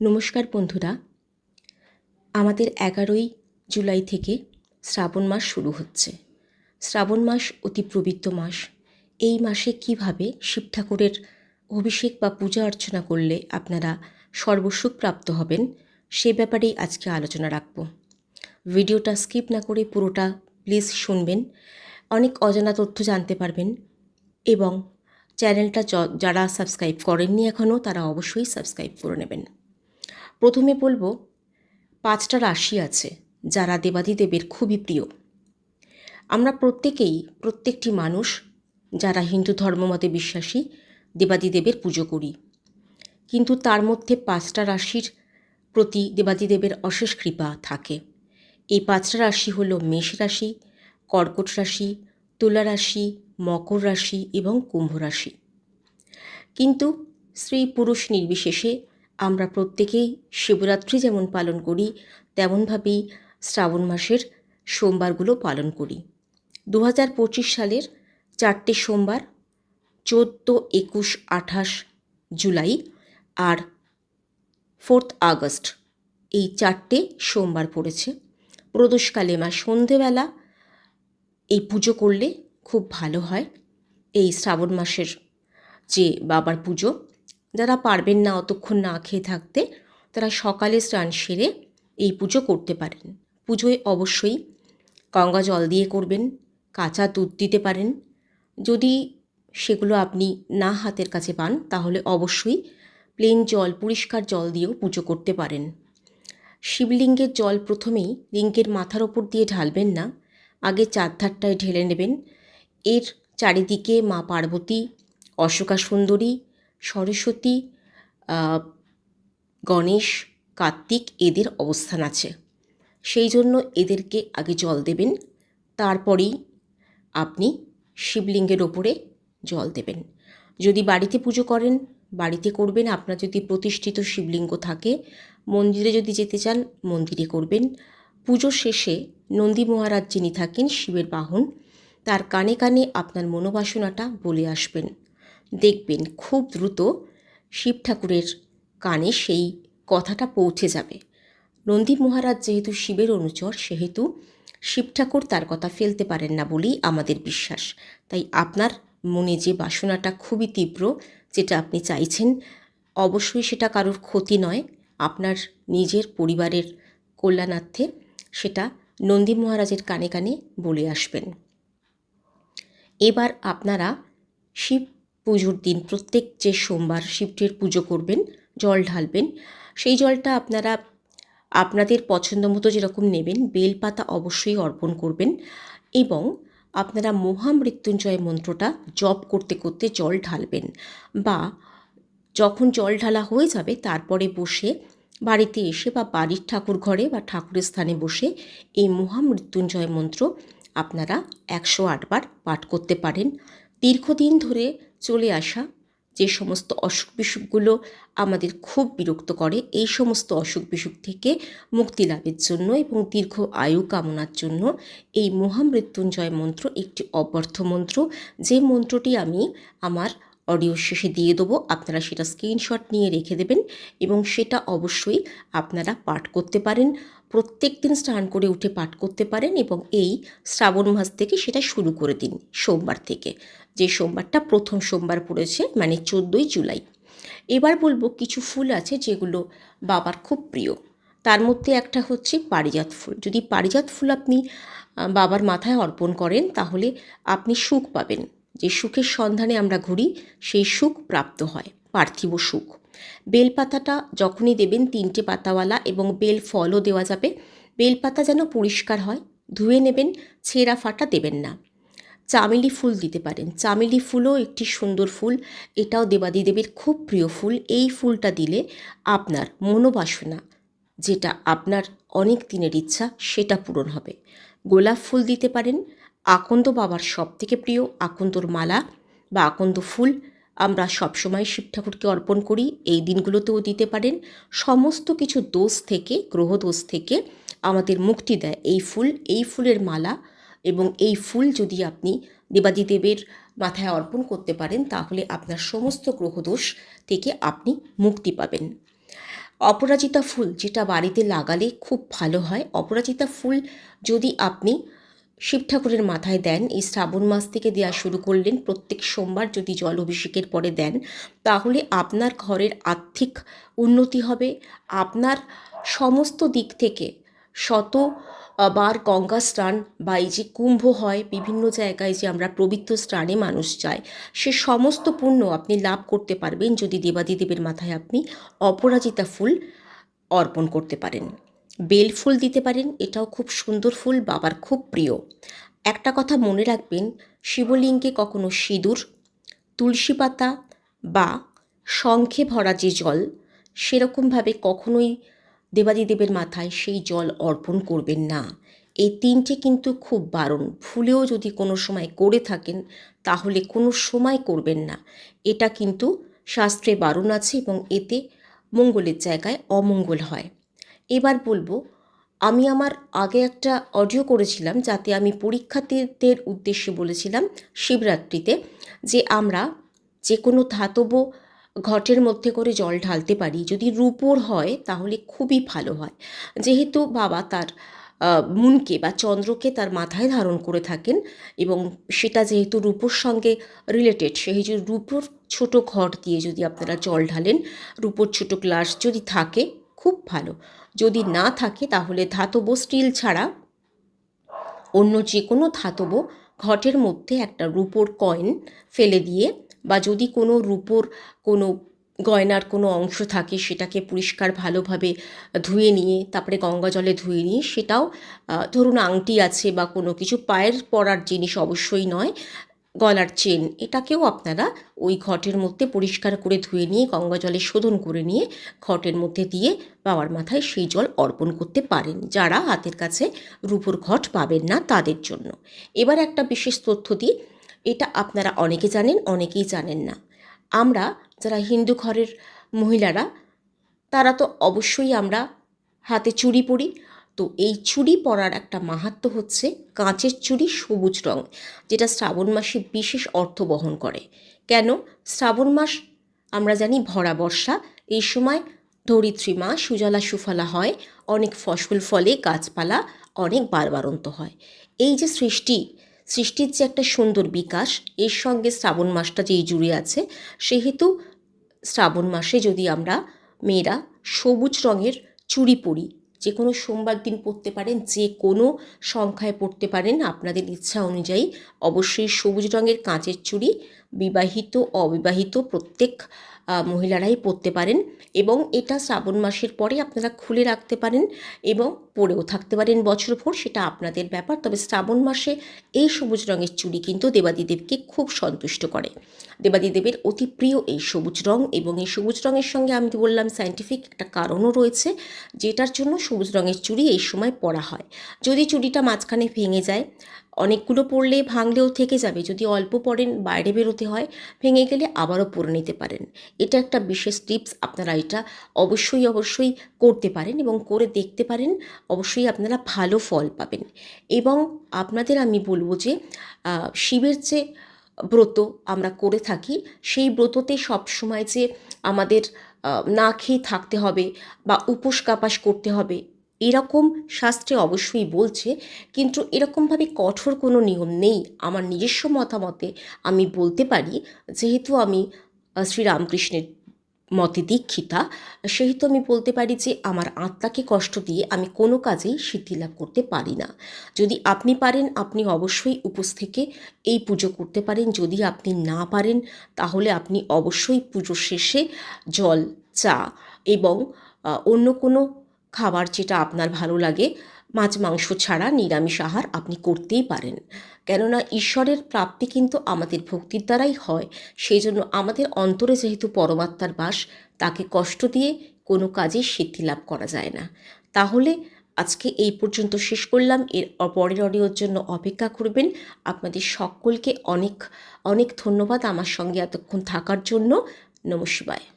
নমস্কার বন্ধুরা। আমাদের এগারোই জুলাই থেকে শ্রাবণ মাস শুরু হচ্ছে। শ্রাবণ মাস অতি পবিত্র মাস। এই মাসে কীভাবে শিব ঠাকুরের অভিষেক বা পূজা অর্চনা করলে আপনারা সর্বসুখ প্রাপ্ত হবেন, সে ব্যাপারেই আজকে আলোচনা রাখব। ভিডিওটা স্কিপ না করে পুরোটা প্লিজ শুনবেন। অনেক অজানা তথ্য জানতে পারবেন এবং চ্যানেলটা যারা সাবস্ক্রাইব করেননি এখনও তারা অবশ্যই সাবস্ক্রাইব করে নেবেন। প্রথমে বলব, পাঁচটা রাশি আছে যারা দেবাদিদেবের খুবই প্রিয়। আমরা প্রত্যেকেই প্রত্যেকটি মানুষ যারা হিন্দু ধর্মমতে বিশ্বাসী দেবাদিদেবের পুজো করি। কিন্তু তার মধ্যে পাঁচটা রাশির প্রতি দেবাদিদেবের অশেষ কৃপা থাকে। এই পাঁচটা রাশি হল মেষ রাশি, কর্কট রাশি, তুলা রাশি, মকর রাশি এবং কুম্ভ রাশি। কিন্তু স্ত্রী পুরুষ নির্বিশেষে আমরা প্রত্যেকেই শিবরাত্রি যেমন পালন করি, তেমনভাবেই শ্রাবণ মাসের সোমবারগুলো পালন করি। দু হাজার পঁচিশ সালের চারটে সোমবার, চোদ্দ, একুশ, আঠাশ জুলাই আর ফোর্থ আগস্ট এই চারটে সোমবার পড়েছে। প্রদোষকালে মা সন্ধেবেলা এই পুজো করলে খুব ভালো হয়। এই শ্রাবণ মাসের যে বাবার পুজো যারা পারবেন না অতক্ষণ না খেয়ে থাকতে, তারা সকালে স্নান সেরে এই পুজো করতে পারেন। পুজোয় অবশ্যই গঙ্গা জল দিয়ে করবেন, কাঁচা দুধ দিতে পারেন। যদি সেগুলো আপনি না হাতের কাছে পান, তাহলে অবশ্যই প্লেন জল, পরিষ্কার জল দিয়েও পুজো করতে পারেন। শিবলিঙ্গের জল প্রথমেই লিঙ্গের মাথার ওপর দিয়ে ঢালবেন না, আগে চারধারটায় ঢেলে নেবেন। এর চারিদিকে মা পার্বতী, অশোকা সুন্দরী সরস্বতী গণেশ, কার্তিক এদের অবস্থান আছে। সেই জন্য এদেরকে আগে জল দেবেন, তারপরেই আপনি শিবলিঙ্গের ওপরে জল দেবেন। যদি বাড়িতে পুজো করেন, বাড়িতে করবেন, আপনার যদি প্রতিষ্ঠিত শিবলিঙ্গ থাকে, মন্দিরে যদি যেতে চান, মন্দিরে করবেন। পুজো শেষে নন্দী মহারাজ যিনি থাকেন, শিবের বাহন, তার কানে কানে আপনার মনোবাসনাটা বলে আসবেন। দেখবেন খুব দ্রুত শিব ঠাকুরের কানে সেই কথাটা পৌঁছে যাবে। নন্দী মহারাজ যেহেতু শিবের অনুচর, সেহেতু শিব ঠাকুর তার কথা ফেলতে পারেন না বলেই আমাদের বিশ্বাস। তাই আপনার মনে যে বাসনাটা খুবই তীব্র, যেটা আপনি চাইছেন, অবশ্যই সেটা কারোর ক্ষতি নয়। আপনার নিজের পরিবারের কল্যাণার্থে সেটা নন্দী মহারাজের কানে কানে বলে আসবেন। এবার আপনারা শিব পুজোর দিন, প্রত্যেক যে সোমবার শিবটির পুজো করবেন, জল ঢালবেন, সেই জলটা আপনারা, আপনাদের পছন্দ মতো যেরকম নেবেন, বেলপাতা অবশ্যই অর্পণ করবেন এবং আপনারা মহামৃত্যুঞ্জয় মন্ত্রটা জপ করতে করতে জল ঢালবেন বা যখন জল ঢালা হয়ে যাবে, তারপরে বসে বাড়িতে এসে বা বাড়ির ঠাকুর ঘরে বা ঠাকুরের স্থানে বসে এই মহামৃত্যুঞ্জয় মন্ত্র আপনারা একশো আটবার পাঠ করতে পারেন। দীর্ঘদিন ধরে চলে আসা যে সমস্ত অসুখ বিসুখগুলো আমাদের খুব বিরক্ত করে, এই সমস্ত অসুখ বিসুখ থেকে মুক্তি লাভের জন্য এবং দীর্ঘ আয়ু কামনার জন্য এই মহামৃত্যুঞ্জয় মন্ত্র একটি অব্যর্থ মন্ত্র। যে মন্ত্রটি আমি আমার অডিও শেষে দিয়ে দেবো, আপনারা সেটা স্ক্রিনশট নিয়ে রেখে দেবেন এবং সেটা অবশ্যই আপনারা পাঠ করতে পারেন, প্রত্যেক দিন স্নান করে উঠে পাঠ করতে পারেন এবং এই শ্রাবণ মাস থেকে সেটা শুরু করে দিন, সোমবার থেকে। যে সোমবারটা প্রথম সোমবার পড়েছে মানে চোদ্দোই জুলাই। এবার বলব কিছু ফুল আছে যেগুলো বাবার খুব প্রিয়। তার মধ্যে একটা হচ্ছে পারিজাত ফুল। যদি পারিজাত ফুল আপনি বাবার মাথায় অর্পণ করেন, তাহলে আপনি সুখ পাবেন। যে সুখের সন্ধানে আমরা ঘুরি, সেই সুখ প্রাপ্ত হয়, পার্থিব সুখ। বেলপাতাটা যখনই দেবেন, তিনটে পাতাওয়ালা এবং বেল ফলও দেওয়া যাবে। বেলপাতা যেন পরিষ্কার হয়, ধুয়ে নেবেন, ছেঁড়া ফাটা দেবেন না। চামেলি ফুল দিতে পারেন। চামেলি ফুলও একটি সুন্দর ফুল। এটাও দেবাদিদেবের খুব প্রিয় ফুল। এই ফুলটা দিলে আপনার মনোবাসনা, যেটা আপনার অনেক দিনের ইচ্ছা, সেটা পূরণ হবে। গোলাপ ফুল দিতে পারেন। আকন্দ বাবার সব থেকে প্রিয় আকন্দর মালা বা আকন্দ ফুল। আমরা সবসময় শিব ঠাকুরকে অর্পণ করি। এই দিনগুলোতেও দিতে পারেন। সমস্ত কিছু দোষ থেকে, গ্রহ দোষ থেকে আমাদের মুক্তি দেয় এই ফুল। এই ফুলের মালা এবং এই ফুল যদি আপনি দেবাদিদেবের মাথায় অর্পণ করতে পারেন, তাহলে আপনার সমস্ত গ্রহদোষ থেকে আপনি মুক্তি পাবেন। অপরাজিতা ফুল যেটা বাড়িতে লাগালে খুব ভালো হয়। অপরাজিতা ফুল যদি আপনি শিব ঠাকুরের মাথায় দেন, এই শ্রাবণ মাস থেকে দেওয়া শুরু করলেন, প্রত্যেক সোমবার যদি জল অভিষেকের পরে দেন, তাহলে আপনার ঘরের আর্থিক উন্নতি হবে। আপনার সমস্ত দিক থেকে শত বার গঙ্গা স্নান বা এই যে কুম্ভ হয়, বিভিন্ন জায়গায় যে আমরা পবিত্র স্নানে মানুষ যায় সে সমস্ত পুণ্য আপনি লাভ করতে পারবেন যদি দেবাদিদেবের মাথায় আপনি অপরাজিতা ফুল অর্পণ করতে পারেন। বেল ফুল দিতে পারেন, এটাও খুব সুন্দর ফুল, বাবার খুব প্রিয়। একটা কথা মনে রাখবেন, শিবলিঙ্গে কখনো সিঁদুর, তুলসী পাতা বা শঙ্খে ভরা যে জল, সেরকমভাবে কখনোই দেবাদিদেবের মাথায় সেই জল অর্পণ করবেন না। এই তিনটে কিন্তু খুব বারণ। ভুলেও যদি কোনো সময় করে থাকেন, তাহলে কোনো সময় করবেন না। এটা কিন্তু শাস্ত্রে বারণ আছে এবং এতে মঙ্গলের জায়গায় অমঙ্গল হয়। এবার বলব, আমি আমার আগে একটা অডিও করেছিলাম যাতে আমি পরীক্ষার্থীদের উদ্দেশ্যে বলেছিলাম শিবরাত্রিতে যে আমরা যে কোনো ধাতব ঘটের মধ্যে করে জল ঢালতে পারি। যদি রূপোর হয়, তাহলে খুবই ভালো হয়। যেহেতু বাবা তার মুনকে বা চন্দ্রকে তার মাথায় ধারণ করে থাকেন এবং সেটা যেহেতু রূপোর সঙ্গে রিলেটেড যে রূপোর ছোট ঘট দিয়ে যদি আপনারা জল ঢালেন, রূপোর ছোট গ্লাস যদি থাকে, খুব ভালো। যদি না থাকে, তাহলে ধাতব স্টিল ছাড়া অন্য যে কোনো ধাতব ঘটের মধ্যে একটা রূপোর কয়েন ফেলে দিয়ে বা যদি কোনো রূপোর কোনো গয়নার কোনো অংশ থাকে, সেটাকে পরিষ্কার ভালোভাবে ধুয়ে নিয়ে, তারপরে গঙ্গা জলে ধুয়ে নিয়ে সেটাও ধরুন আংটি আছে বা কোনো কিছু, পায়ের পরার জিনিস অবশ্যই নয়, গলার চেন, এটাকেও আপনারা ওই ঘটের মধ্যে পরিষ্কার করে ধুয়ে নিয়ে, গঙ্গা জলে শোধন করে নিয়ে ঘটের মধ্যে দিয়ে বাবার মাথায় সেই জল অর্পণ করতে পারেন, যারা হাতের কাছে রূপোর ঘট পাবেন না তাদের জন্য। এবার একটা বিশেষ তথ্য দিই এটা আপনারা অনেকে জানেন, অনেকেই জানেন না। আমরা যারা হিন্দু ঘরের মহিলারা, তারা তো অবশ্যই আমরা হাতে চুড়ি পরি। তো এই চুড়ি পরার একটা মাহাত্ম্য হচ্ছে কাঁচের চুড়ি সবুজ রং, যেটা শ্রাবণ মাসে বিশেষ অর্থ বহন করে। কেন? শ্রাবণ মাস, আমরা জানি ভরা বর্ষা, এই সময় ধরিত্রী মা সুজলা সুফলা হয়, অনেক ফসল ফলে গাছপালা অনেক বারবারন্ত হয়। এই যে সৃষ্টি সৃষ্টির যে একটা সুন্দর বিকাশ, এর সঙ্গে শ্রাবণ মাসটা যেই জুড়ে আছে, সেহেতু শ্রাবণ মাসে যদি আমরা মেয়েরা সবুজ রঙের চুড়ি পরি যে কোনো সোমবার দিন পরতে পারেন যে কোনো সংখ্যায় পরতে পারেন, আপনাদের ইচ্ছা অনুযায়ী অবশ্যই সবুজ রঙের কাঁচের চুড়ি, বিবাহিত, অবিবাহিত প্রত্যেক মহিলারাই পরতে পারেন এবং এটা শ্রাবণ মাসের পরে আপনারা খুলে রাখতে পারেন এবং পরেও থাকতে পারেন বছরভর সেটা আপনাদের ব্যাপার। তবে শ্রাবণ মাসে এই সবুজ রঙের চুড়ি কিন্তু দেবাদিদেবকে খুব সন্তুষ্ট করে। দেবাদিদেবের অতি প্রিয় এই সবুজ রং এবং এই সবুজ রঙের সঙ্গে আমি বললাম সায়েন্টিফিক একটা কারণও রয়েছে, যেটার জন্য সবুজ রঙের চুড়ি এই সময় পরা হয়। যদি চুড়িটা মাঝখানে ভেঙে যায় অনেকগুলো পড়লে ভাঙলেও থেকে যাবে। যদি অল্প পড়েন, বাইরে বেরোতে হয়, ভেঙে গেলে আবারও পরে নিতে পারেন। এটা একটা বিশেষ টিপস আপনারা এটা অবশ্যই অবশ্যই করতে পারেন এবং করে দেখতে পারেন, অবশ্যই আপনারা ভালো ফল পাবেন। এবং আপনাদের আমি বলব যে শিবের যে ব্রত আমরা করে থাকি, সেই ব্রততে সবসময় যে আমাদের না খেয়ে থাকতে হবে বা উপোস কাপাস করতে হবে এরকম শাস্ত্রে অবশ্যই বলছে, কিন্তু এরকমভাবে কঠোর কোনো নিয়ম নেই আমার নিজস্ব মতামতে আমি বলতে পারি। যেহেতু আমি শ্রীরামকৃষ্ণের মতে দীক্ষিতা, সেহেতু আমি বলতে পারি যে আমার আত্মাকে কষ্ট দিয়ে আমি কোনো কাজেই সিদ্ধি লাভ করতে পারি না। যদি আপনি পারেন, আপনি অবশ্যই উপোস থেকে এই পুজো করতে পারেন। যদি আপনি না পারেন, তাহলে আপনি অবশ্যই পুজো শেষে জল, চা এবং অন্য কোনো খাবার যেটা আপনার ভালো লাগে, মাছ, মাংস ছাড়া নিরামিষ আহার আপনি করতেই পারেন। কেননা ঈশ্বরের প্রাপ্তি কিন্তু আমাদের ভক্তির দ্বারাই হয়। সেই জন্য আমাদের অন্তরে যেহেতু পরমাত্মার বাস, তাকে কষ্ট দিয়ে কোনো কাজে সিদ্ধি লাভ করা যায় না। তাহলে আজকে এই পর্যন্ত শেষ করলাম। এর পরের অডিওর জন্য অপেক্ষা করবেন। আপনাদের সকলকে অনেক অনেক ধন্যবাদ আমার সঙ্গে এতক্ষণ থাকার জন্য। নমস্কার।